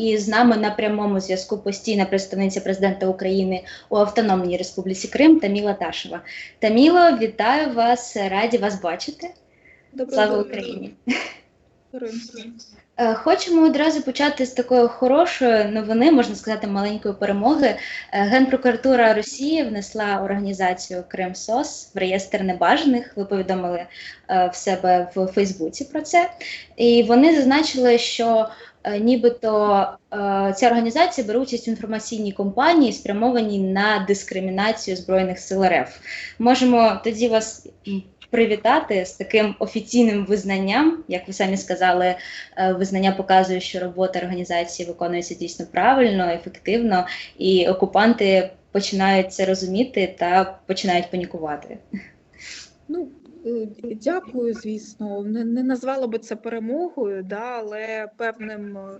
І з нами на прямому зв'язку постійна представниця президента України у Автономній Республіці Крим Таміла Ташева. Таміло, вітаю вас, раді вас бачити. Доброго Слава. Україні! Е, Хочемо одразу почати з такої хорошої новини, можна сказати, маленької перемоги. Е, Генпрокуратура Росії внесла організацію Крим СОС в реєстр небажаних. Ви повідомили е, в себе в Фейсбуці про це. І вони зазначили, що е, нібито е, ця організація бере участь в інформаційній кампанії, спрямованій на дискримінацію Збройних сил РФ. Можемо тоді вас привітати з таким офіційним визнанням, як ви самі сказали, е, визнання показує, що робота організації виконується дійсно правильно, ефективно, і окупанти починають це розуміти та починають панікувати. Ну, е, дякую, звісно. Не, не назвала би це перемогою, да, але певним е,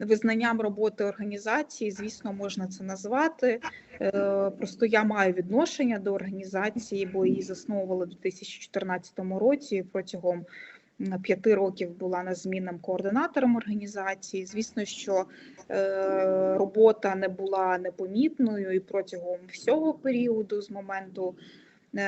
визнанням роботи організації, звісно, можна це назвати. Е, Просто я маю відношення до організації, бо її засновували в 2014 році. Протягом п'яти років була незмінним координатором організації. Звісно, що е, робота не була непомітною і протягом всього періоду з моменту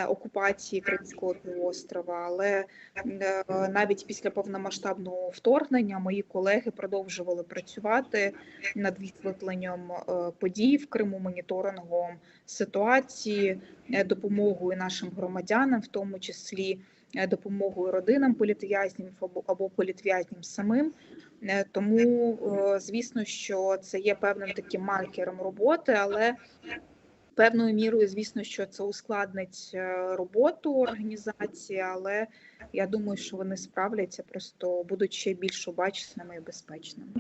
окупації Кримського півострова, але е, навіть після повномасштабного вторгнення мої колеги продовжували працювати над висвітленням е, подій в Криму, моніторингом ситуації, е, допомогою нашим громадянам, в тому числі допомогою родинам політв'язнів або, політв'язням самим. Тому, звісно, що це є певним таким маркером роботи, але певною мірою, звісно, що це ускладнить е, роботу організації, але я думаю, що вони справляться, просто будуть ще більш обачними і безпечними.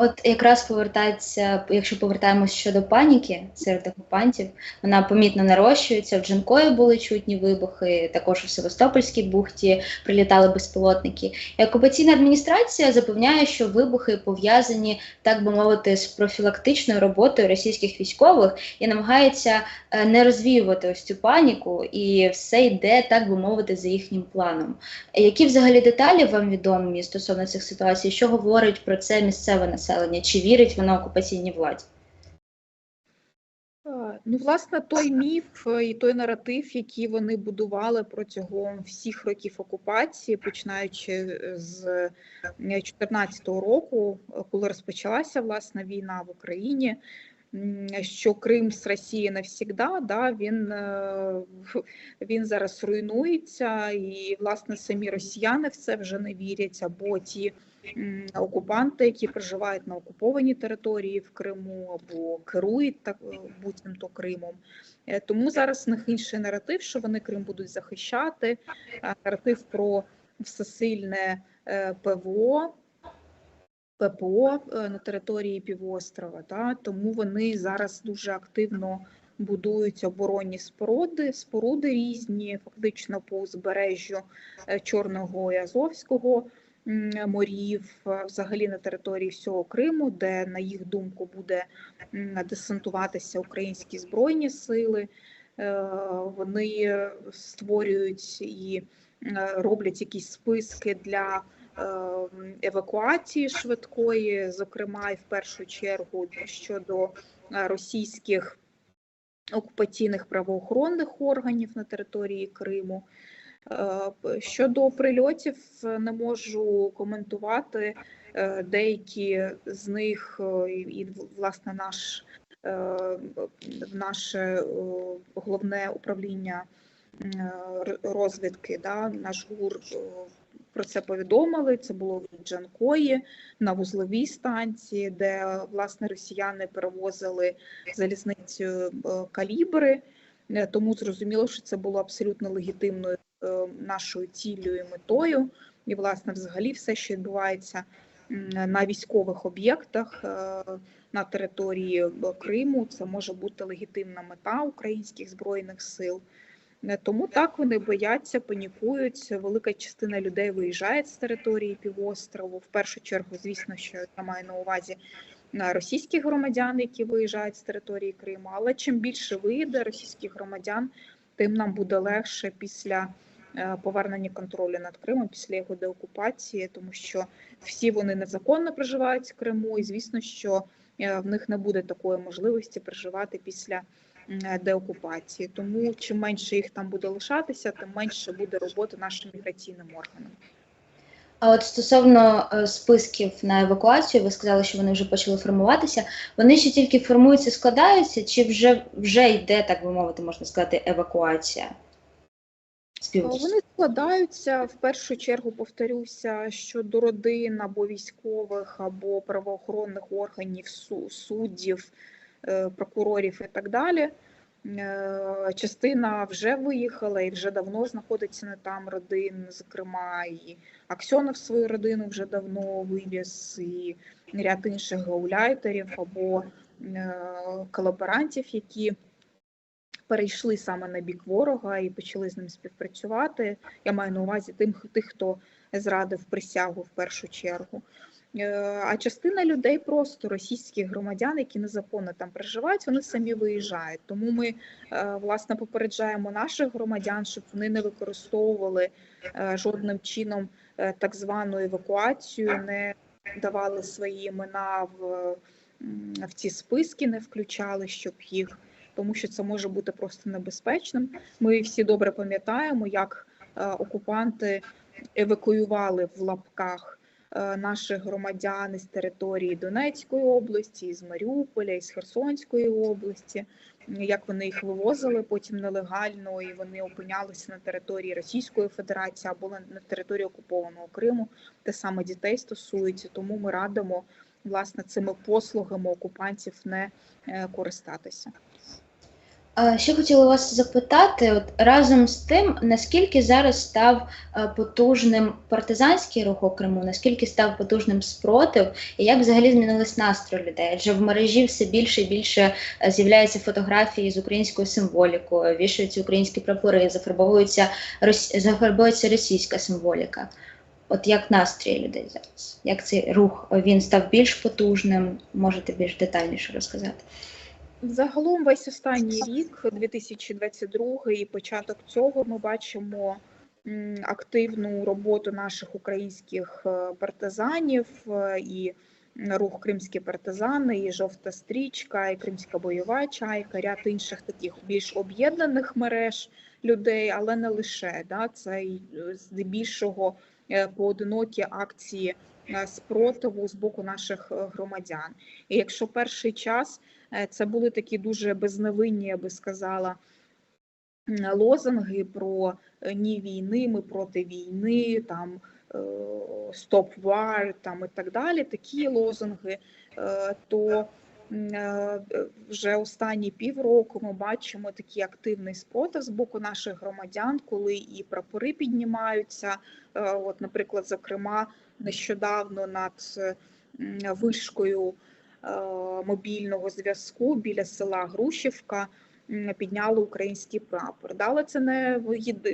От якраз повертається, якщо повертаємось щодо паніки серед окупантів, вона помітно нарощується. В Джанкої були чутні вибухи, також у Севастопольській бухті прилітали безпілотники. І окупаційна адміністрація запевняє, що вибухи пов'язані, так би мовити, з профілактичною роботою російських військових і намагається е, не розвіювати ось цю паніку, і все йде, так би мовити, за їхнім планом. Які взагалі деталі вам відомі стосовно цих ситуацій? Що говорить про це місцеве населення? Чи вірить воно окупаційній владі? Ну, власне, той міф е, і той наратив, який вони будували протягом всіх років окупації, починаючи е, з 2014 року, е, коли розпочалася власне війна в Україні, що Крим з Росії навсігда, да, він, він зараз руйнується, і власне самі росіяни в це вже не вірять, або ті окупанти, які проживають на окупованій території в Криму або керують так е, буцімто Кримом. Е, Тому зараз в них інший наратив, що вони Крим будуть захищати. е, Наратив про всесильне ПВО. ППО на території півострова, та тому вони зараз дуже активно будують оборонні споруди, споруди різні, фактично по узбережжю Чорного і Азовського морів, е, взагалі на території всього Криму, де, на їх думку, буде десантуватися українські збройні сили. Е, Вони створюють і е, роблять якісь списки для евакуації швидкої, зокрема і в першу чергу щодо російських окупаційних правоохоронних органів на території Криму. Е, Щодо прильотів е, не можу коментувати. Е, Деякі з них і власне наш наше головне управління розвідки, да, наш ГУР про це повідомили. Це було в Джанкої на вузловій станції, де власне росіяни перевозили залізницею е, калібри. Тому зрозуміло, що це було абсолютно легітимною нашою ціллю і метою. І, власне, взагалі, все, що відбувається на військових об'єктах е, на території е, Криму, це може бути легітимна мета українських збройних сил. Е, Тому так вони бояться, панікують. Велика частина людей виїжджає з території півострову. В першу чергу, звісно, що я маю на увазі на російських громадян, які виїжджають з території Криму. Але чим більше виїде російських громадян, тим нам буде легше після е, повернення контролю над Кримом після його деокупації, тому що всі вони незаконно проживають в Криму, і звісно, що е, в них не буде такої можливості проживати після деокупації. Тому чим менше їх там буде лишатися, тим менше буде роботи нашим міграційним органам. А от стосовно е, списків на евакуацію, ви сказали, що вони вже почали формуватися. Вони ще тільки формуються, складаються, чи вже вже йде, так би мовити, можна сказати, евакуація? Співучасть. Вони складаються в першу чергу, повторюся, щодо родин або військових, або правоохоронних органів, суддів, е, прокурорів і так далі. Е, Частина вже виїхала і вже давно знаходиться не там родин, зокрема, і Аксьонов свою родину вже давно вивіз, і ряд інших гауляйтерів або е, колаборантів, які перейшли саме на бік ворога і почали з ним співпрацювати. Я маю на увазі тим, тих, хто зрадив присягу в першу чергу. Е, А частина людей просто російських громадян, які незаконно там проживають, вони самі виїжджають. Тому ми е, власне попереджаємо наших громадян, щоб вони не використовували е, жодним чином так звану евакуацію, не давали свої імена в, в ці списки, не включали, щоб їх, тому що це може бути просто небезпечним. Ми всі добре пам'ятаємо, як окупанти евакуювали в лапках наших громадян із території Донецької області, із Маріуполя, із Херсонської області, як вони їх вивозили потім нелегально, і вони опинялися на території Російської Федерації або на на території окупованого Криму, те саме дітей стосується. Тому ми радимо власне цими послугами окупантів не е, користатися. Ще хотіла вас запитати, от разом з тим, наскільки зараз став е, потужним партизанський рух Криму, наскільки став потужним спротив, і як взагалі змінились настрої людей? Адже в мережі все більше і більше е, з'являються фотографії з українською символікою, вішаються українські прапори, зафарбовується зафарбовується російська символіка. От як настрій людей зараз? Як цей рух він став більш потужним? Можете більш детальніше розказати? Загалом весь останній рік, 2022 і початок цього, ми бачимо активну роботу наших українських е, партизанів е, і рух Кримські партизани, і жовта стрічка, і Кримська бойова чайка, ряд інших таких більш об'єднаних мереж людей, але не лише да, це е, здебільшого поодинокі акції спротиву з боку наших громадян. І якщо перший час Це були такі дуже безневинні, я би сказала, лозунги про е, ні війни, ми проти війни, там стоп вар, там і так далі. Такі лозунги, е, то е, вже останні півроку ми бачимо такий активний спротив з боку наших громадян, коли і прапори піднімаються. Е, От, наприклад, зокрема, нещодавно над вишкою е, мобільного зв'язку біля села Грушівка підняли український прапор. Але це не,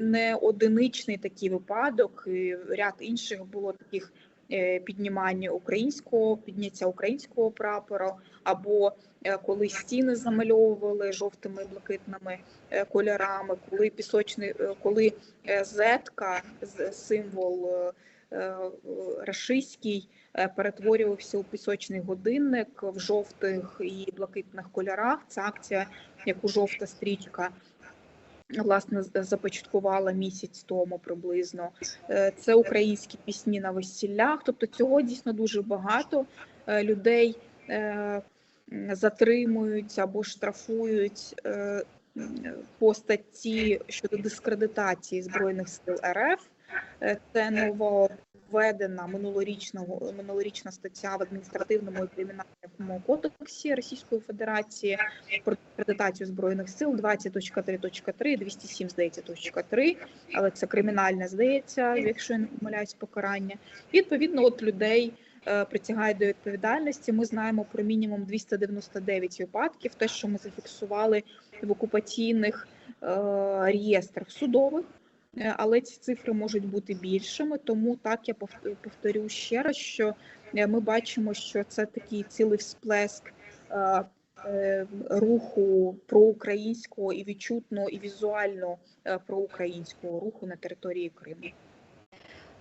не одиничний такий випадок. і Ряд інших було таких е, піднімань українського підняття українського прапора, або е, коли стіни замальовували жовтими блакитними е, кольорами, коли пісочний, е, коли е, зетка, символ е, е, рашистський, е, перетворювався у пісочний годинник в жовтих і блакитних кольорах. Це акція, яку жовта стрічка власне започаткувала місяць тому приблизно. Е, Це українські пісні на весіллях. Тобто цього дійсно дуже багато Е, людей е, затримують або штрафують е, по статті щодо дискредитації збройних сил РФ. Е, Це нововведена минулорічного минулорічна стаття в адміністративному і кримінальному кодексі Російської Федерації про дискредитацію збройних сил 20.3.3, 207, здається, точка 3, але це кримінальне здається, якщо я не помиляюсь, покарання. Відповідно, от людей е, притягають до відповідальності. Ми знаємо про мінімум 299 випадків, те, що ми зафіксували в окупаційних е, реєстрах судових. Е, Але ці цифри можуть бути більшими, тому так я повт- повторю ще раз, що е, ми бачимо, що це такий цілий всплеск е, руху проукраїнського і відчутно, і візуально проукраїнського руху на території Криму.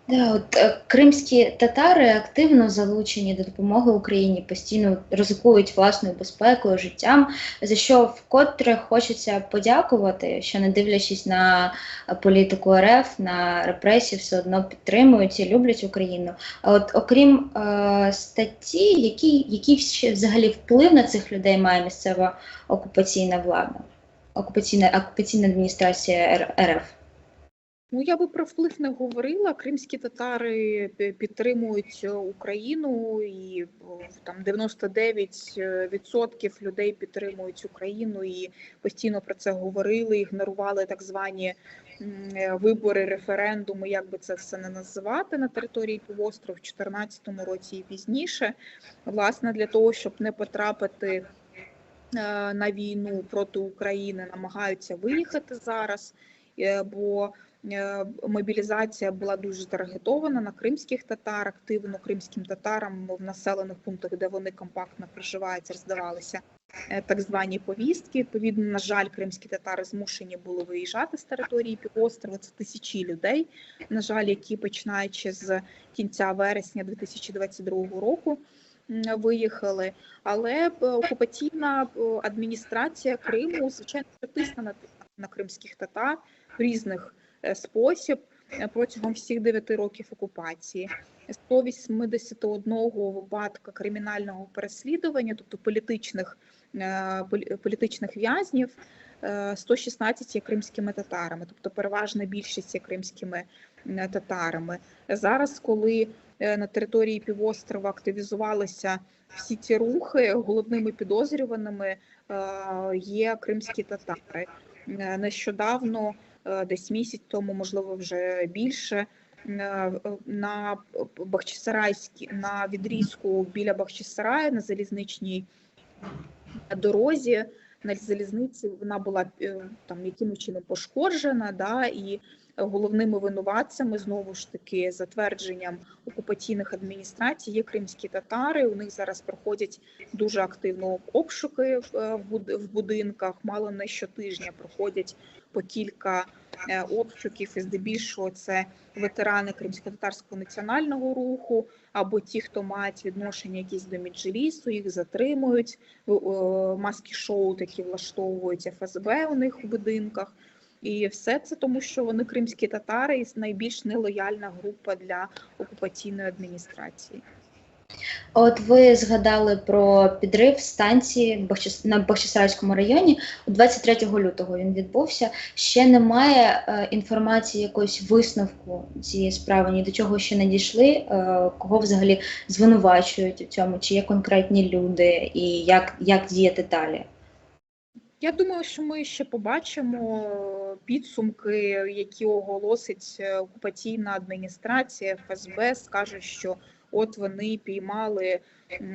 Да, от е, кримські татари активно залучені до допомоги Україні, постійно ризикують власною безпекою, життям, за що вкотре хочеться подякувати, що не дивлячись на політику РФ, на репресії, все одно підтримують і люблять Україну. А от окрім е, статті, який ще взагалі вплив на цих людей має місцева окупаційна влада, окупаційна окупаційна адміністрація РФ? Ну, я би про вплив не говорила. Кримські татари підтримують е, Україну, і там 99% людей підтримують Україну і постійно про це говорили, ігнорували так звані е, вибори, референдуми, як би це все не називати на території півострова в 2014 році і пізніше. Власне, для того, щоб не потрапити е, на війну проти України, намагаються виїхати зараз, е, бо Е, мобілізація була дуже таргетована на кримських татар, активно кримським татарам в населених пунктах, де вони компактно проживають, роздавалися е, так звані повістки. Відповідно, на жаль, кримські татари змушені були виїжджати з території півострова. Це тисячі людей, на жаль, які починаючи з кінця вересня 2022 року. Виїхали, але е, окупаційна е, адміністрація Криму звичайно тисне на, на кримських татар різних е, спосіб е, протягом всіх 9 років окупації. 181 випадка кримінального переслідування, тобто політичних, е, політичних в'язнів, е, 116 є кримськими татарами, тобто переважна більшість є кримськими е, татарами. Зараз, коли е, на території півострова активізувалися всі ці рухи, головними підозрюваними е, є кримські татари. Е, Нещодавно е, десь місяць тому, можливо, вже більше. е, На Бахчисарайській на відрізку біля Бахчисарая на залізничній дорозі. На залізниці вона була е, там якимось чином пошкоджена, да, і головними винуватцями знову ж таки затвердженням окупаційних адміністрацій є кримські татари. У них зараз проходять дуже активно обшуки в, е, в буд- в будинках. Мало не щотижня проходять по кілька е, обшуків, і здебільшого це ветерани кримсько-татарського національного руху або ті, хто мають відношення якісь до Меджлісу, їх затримують. Маски шоу такі влаштовують ФСБ у них у будинках. І все це тому, що вони кримські татари і найбільш нелояльна група для окупаційної адміністрації. От ви згадали про підрив станції на Бахчисарайському районі. 23 лютого він відбувся. Ще немає е, інформації якогось висновку цієї справи, ні до чого ще не дійшли. Е, кого взагалі звинувачують у цьому, чи є конкретні люди, і як, як діяти далі? Я думаю, що ми ще побачимо підсумки, які оголосить е, окупаційна адміністрація ФСБ. Скаже, що от вони піймали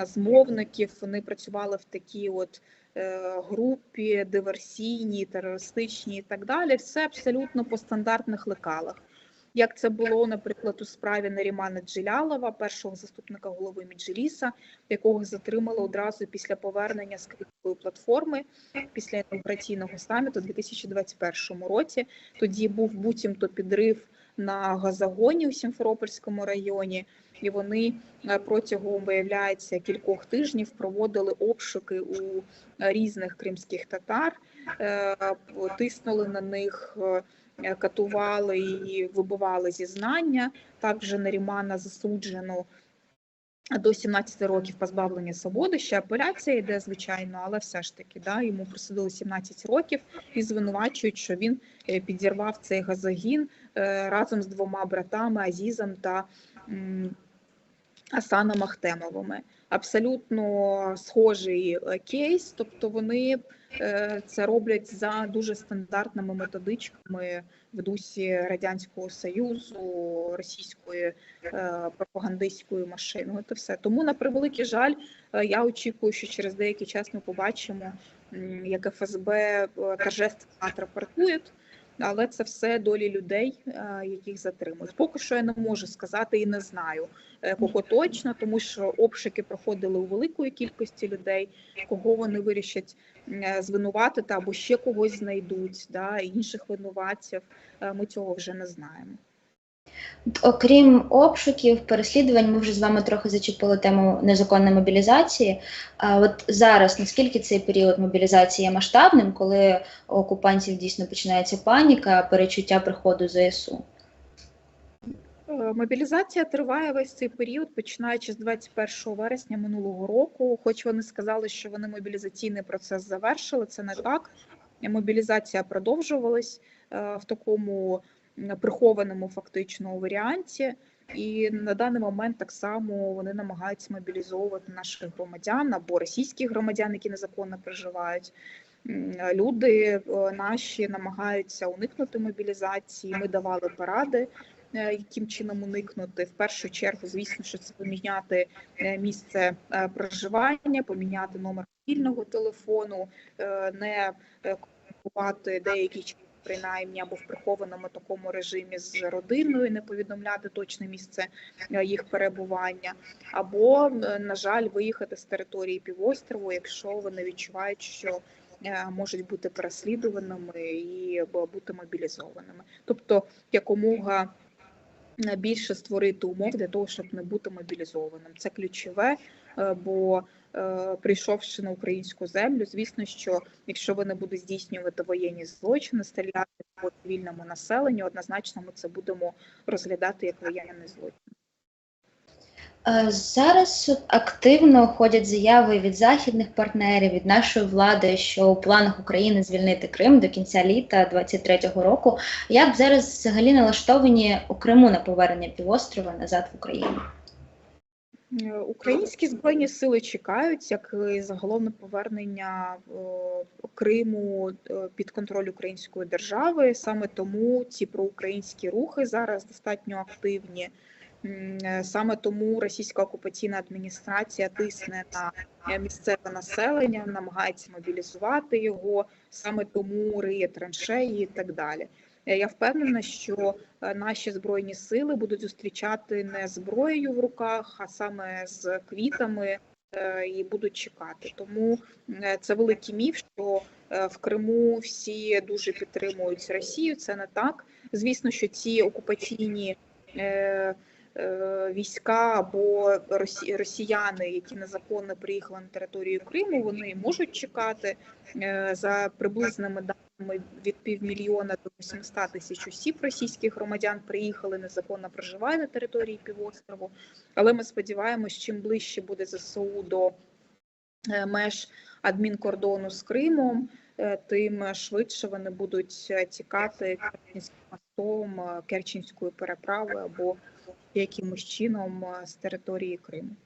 змовників, вони працювали в такій от е, групі диверсійній, терористичній і так далі. Все абсолютно по стандартних лекалах. Як це було, наприклад, у справі Нарімана Джилялова, першого заступника голови Меджліса, якого затримали одразу після повернення з кримської платформи після інаугураційного саміту у 2021 році. Тоді був буцімто підрив на газогоні у Сімферопольському районі, і вони е, протягом виявляється кількох тижнів проводили обшуки у різних кримських татар, е, тиснули на них. Е, Катували і вибивали зізнання. Також Нарімана засуджено до 17 років позбавлення свободи. Ще апеляція йде, звичайно, але все ж таки да, йому присудили 17 років і звинувачують, що він е, підірвав цей газогін е, разом з двома братами Азізом та Асаном Ахтемовими. Абсолютно схожий е, кейс, тобто вони е, це роблять за дуже стандартними методичками в дусі радянського союзу, російської е, пропагандистської машини. Це все. Тому на превеликий жаль, я очікую, що через деякий час ми побачимо, як ФСБ торжественно отрапортує але це все долі людей, е, яких затримують. Поки що я не можу сказати і не знаю е, кого точно, тому що обшуки проходили у великої кількості людей, кого вони вирішать е, звинуватити або ще когось знайдуть, да, інших винуватців. Ми цього вже не знаємо. Окрім обшуків, переслідувань, ми вже з вами трохи зачепили тему незаконної мобілізації. А от зараз наскільки цей період мобілізації є масштабним, коли у окупантів дійсно починається паніка, перечуття приходу ЗСУ? Е, Мобілізація триває весь цей період, починаючи з 21 вересня минулого року. Хоч вони сказали, що вони мобілізаційний процес завершили, це не так. Мобілізація продовжувалась е, в такому прихованому фактично варіанті. І на даний момент так само вони намагаються мобілізовувати наших громадян або російських громадян, які незаконно проживають. Люди е, наші намагаються уникнути мобілізації. Ми давали поради е, яким чином уникнути. В першу чергу, звісно, що це поміняти е, місце проживання, поміняти номер мобільного телефону, не купувати час принаймні або в прихованому такому режимі з родиною, не повідомляти точне місце е, їх перебування, або, е, на жаль, виїхати з території півострову, якщо вони відчувають, що е, можуть бути переслідуваними і бути мобілізованими, тобто якомога більше створити умов для того, щоб не бути мобілізованим. Це ключове, бо прийшовши на українську землю, звісно, що якщо вони будуть здійснювати воєнні злочини, стріляти по цивільному населенню, однозначно ми це будемо розглядати як воєнний злочин. Е, Зараз активно ходять заяви від західних партнерів, від нашої влади, що у планах України звільнити Крим до кінця літа 23-го року. Як зараз взагалі налаштовані у Криму на повернення півострова назад в Україну? Е, Українські збройні сили чекають, як і загалом на повернення е, Криму е, під контроль української держави. Саме тому ці проукраїнські рухи зараз достатньо активні. Саме тому російська окупаційна адміністрація тисне на місцеве населення, намагається мобілізувати його, саме тому риє траншеї і так далі. Е, Я впевнена, що е, наші збройні сили будуть зустрічати не зброєю в руках, а саме з квітами е, і будуть чекати. Тому це великий міф, що в Криму всі дуже підтримують Росію. Це не так. Звісно, що ці окупаційні. Війська або росіяни, які незаконно приїхали на територію Криму, вони можуть чекати за приблизними даними від півмільйона до 800 тисяч осіб російських громадян приїхали незаконно проживають на території півострову. Але ми сподіваємось, чим ближче буде ЗСУ до е, меж адмінкордону з Кримом, е, тим швидше вони будуть е, тікати Керченським мостом, Керченською переправою або якимось чином з території Криму.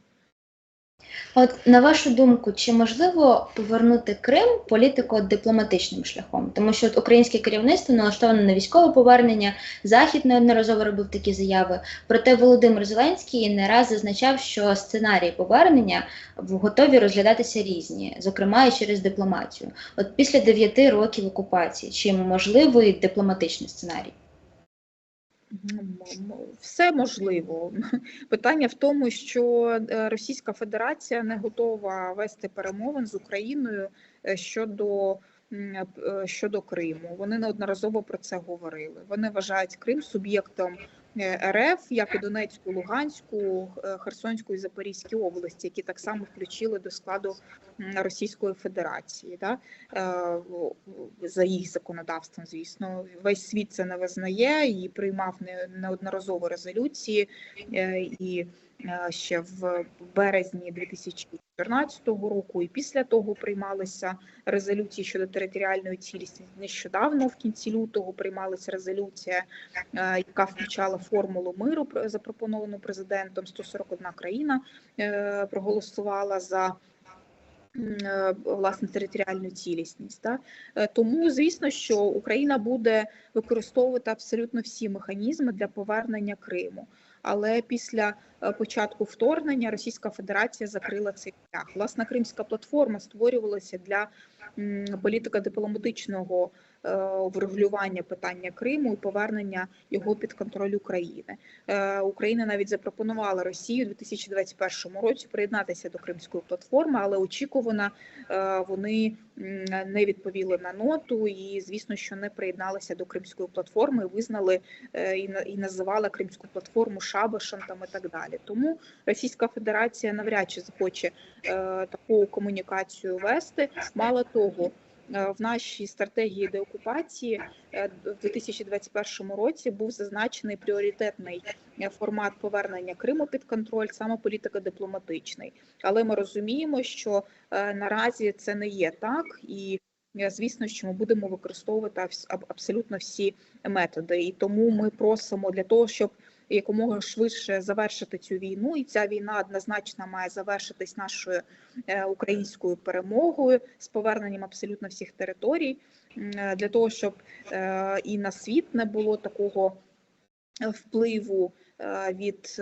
От на вашу думку, чи можливо повернути Крим політико-дипломатичним шляхом? Тому що от українське керівництво налаштоване на військове повернення, Захід неодноразово робив такі заяви. Проте Володимир Зеленський не раз зазначав, що сценарії повернення готові розглядатися різні, зокрема і через дипломатію. От після дев'яти років окупації, чи можливий дипломатичний сценарій? Все можливо. Питання в тому, що е, Російська Федерація не готова вести перемовин з Україною е, щодо, е, щодо Криму. Вони неодноразово про це говорили. Вони вважають Крим суб'єктом РФ, як і Донецьку, Луганську, е, Херсонську і Запорізьку області, які так само включили до складу Російської Федерації. Да? Е, за їх законодавством, звісно, весь світ це не визнає і приймав неодноразово резолюції. е, І е, ще в березні 2014 року, і після того приймалися резолюції щодо територіальної цілісності. Нещодавно, в кінці лютого, приймалася резолюція, е, яка включала формулу миру, пр- запропоновану президентом. 141 країна е, проголосувала за е, власне територіальну цілісність. Да? Е, Тому, звісно, що Україна буде використовувати абсолютно всі механізми для повернення Криму. Але після е, початку вторгнення Російська Федерація закрила цей шлях. Власна кримська платформа створювалася для політико-дипломатичного врегулювання питання Криму і повернення його під контроль України. Е, Україна навіть запропонувала Росії у 2021 році приєднатися до Кримської платформи, але очікувано е, вони не відповіли на ноту і, звісно, що не приєдналися до Кримської платформи, визнали е, і на- і називали Кримську платформу шабашем там і так далі. Тому Російська Федерація навряд чи захоче е, таку комунікацію вести. Мало того, е, в нашій стратегії деокупації е, в 2021 році був зазначений пріоритетний е, формат повернення Криму під контроль, саме політико-дипломатичний. Але ми розуміємо, що е, наразі це не є так, і е, звісно, що ми будемо використовувати абсолютно всі методи. І тому ми просимо для того, щоб якомога швидше завершити цю війну, і ця війна однозначно має завершитись нашою е, українською перемогою з поверненням абсолютно всіх територій, е, для того, щоб е, і на світ не було такого впливу від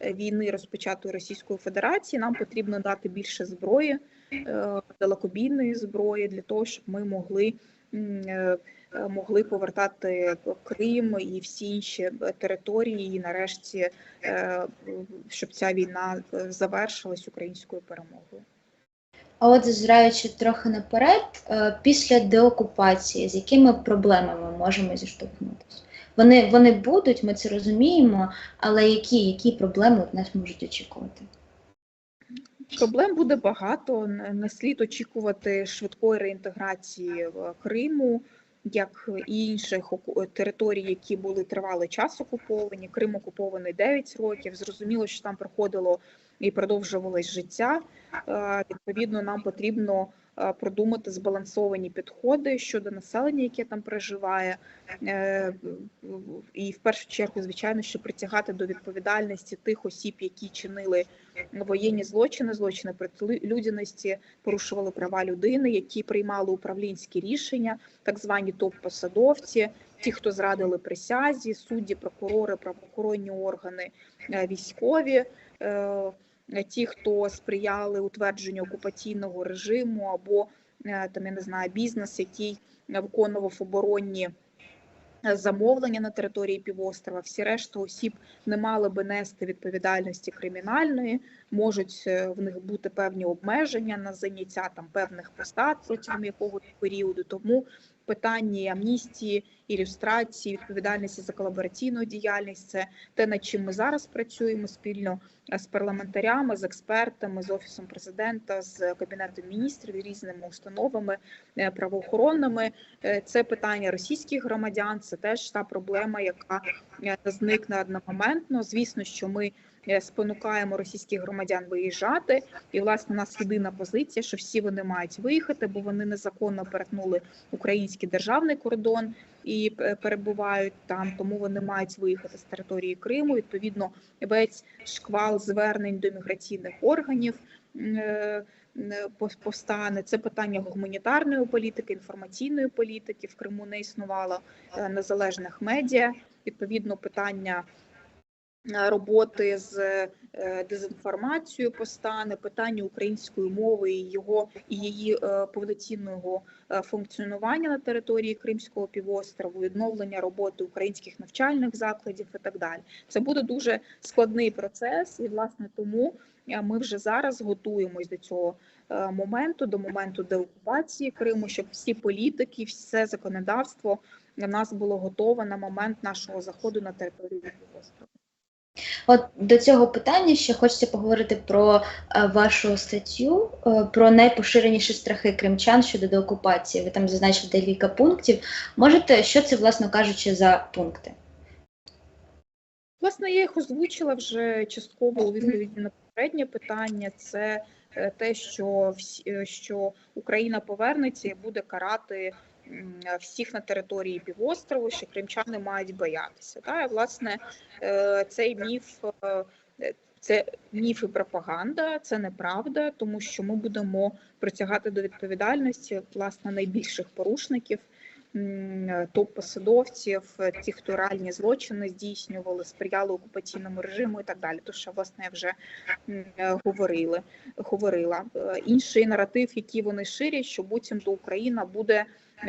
війни розпочатої Російською Федерацією. Нам потрібно дати більше зброї, далекобійної зброї для того, щоб ми могли. Е, Могли повертати Крим і всі інші е, території, і нарешті, е, щоб ця війна завершилась українською перемогою. А от зазираючи трохи наперед, після деокупації, з якими проблемами ми можемо зіштовхнутися? Вони, вони будуть, ми це розуміємо, але які, які проблеми от нас можуть очікувати? Проблем буде багато. Не слід очікувати швидкої реінтеграції Криму, як і інших оку- територій, які були тривалий час окуповані. Крим окупований 9 років. Зрозуміло, що там проходило і продовжувалось життя. Е, Відповідно, нам потрібно е, продумати збалансовані підходи щодо населення, яке там проживає, Е, і в першу чергу, звичайно, що притягати до відповідальності тих осіб, які чинили воєнні злочини, злочини проти людяності, порушували права людини, які приймали управлінські рішення, так звані топ-посадовці, ті, хто зрадили присязі, судді, прокурори, правоохоронні органи, е, військові. Е, Ті, хто сприяли утвердженню окупаційного режиму, або е, там я не знаю, бізнес, який виконував оборонні е, замовлення на території півострова, всі решта осіб не мали би нести відповідальності кримінальної, можуть в них бути певні обмеження на заняття там певних посад протягом якогось періоду. Тому питання амністії, ілюстрації, відповідальності за колабораційну діяльність це те, над чим ми зараз працюємо спільно е, з парламентарями, з експертами, з офісом президента, з кабінетом міністрів, різними установами е, правоохоронними. Е, Це питання російських громадян. Це теж та проблема, яка зникне одномоментно. Звісно, що ми спонукаємо російських громадян виїжджати, і власне у нас єдина позиція, що всі вони мають виїхати, бо вони незаконно перетнули український державний кордон і е, перебувають там, тому вони мають виїхати з території Криму. Відповідно, весь шквал звернень до міграційних органів. е, е, Повстане це питання гуманітарної політики, інформаційної політики. В Криму не існувало е, незалежних медіа. Відповідно, питання е, роботи з е, дезінформацією постане, питання української мови і його і її е, повноцінного е, функціонування на території Кримського півострову, відновлення роботи українських навчальних закладів і так далі. Це буде дуже складний процес, і власне тому е, ми вже зараз готуємось до цього е, моменту, до моменту деокупації Криму, щоб всі політики, все законодавство в нас було готове на момент нашого заходу на територію півострова. От до цього питання ще хочеться поговорити про е, вашу статтю, е, про найпоширеніші страхи кримчан щодо деокупації. Ви там зазначили декілька пунктів. Можете, що це, власне кажучи, за пункти? Власне, я їх озвучила вже частково у відповіді на попереднє питання. Це е, те, що е, що Україна повернеться і буде карати всіх на території півострову, що кримчани мають боятися. Та, і, власне, е, цей міф. е, Це міф і пропаганда, це неправда, тому що ми будемо притягати до відповідальності власне найбільших порушників, топ-посадовців, ті, хто реальні злочини здійснювали, сприяли окупаційному режиму і так далі. То що власне вже е, говорили, говорила. Інший наратив, який вони ширять, що буцімто Україна буде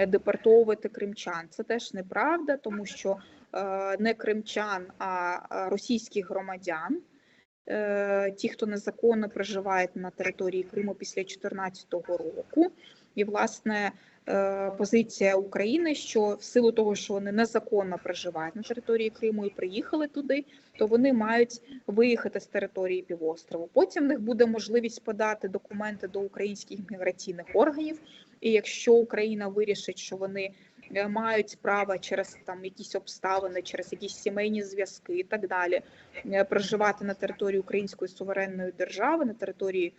депортовувати кримчан. Це теж неправда, тому що е, не кримчан, а російських громадян. е, Ті, хто незаконно проживають на території Криму після 2014 року, і власне е, позиція України, що в силу того, що вони незаконно проживають на території Криму і приїхали туди, то вони мають виїхати з території півострову. Потім в них буде можливість подати документи до українських міграційних органів. І якщо Україна вирішить, що вони е, мають право через там якісь обставини, через якісь сімейні зв'язки і так далі, е, проживати на території Української суверенної держави, на території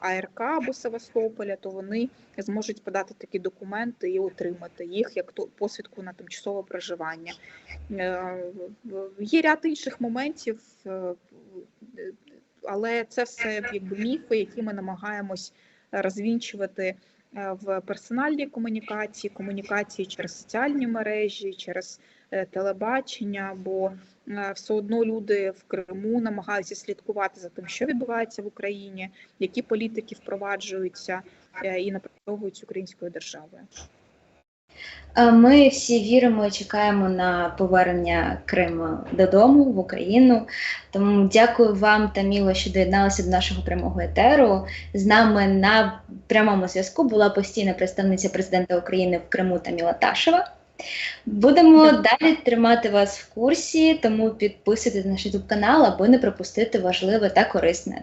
АРК або Севастополя, то вони зможуть подати такі документи і отримати їх як то посвідку на тимчасове проживання. Е, Є ряд інших моментів, але це все якби міфи, які ми намагаємось розвінчувати в персональній комунікації, комунікації через соціальні мережі, через е, телебачення, бо е, все одно люди в Криму намагаються слідкувати за тим, що відбувається в Україні, які політики впроваджуються е, і напрацьовуються українською державою. Е, Ми всі віримо і чекаємо на повернення Криму додому в Україну. Тому дякую вам, Таміло, що доєдналися до нашого прямого етеру. З нами на прямому зв'язку була постійна представниця президента України в Криму Таміла Ташева. Будемо далі тримати вас в курсі, тому підписуйтесь на наш YouTube канал, аби не пропустити важливе та корисне.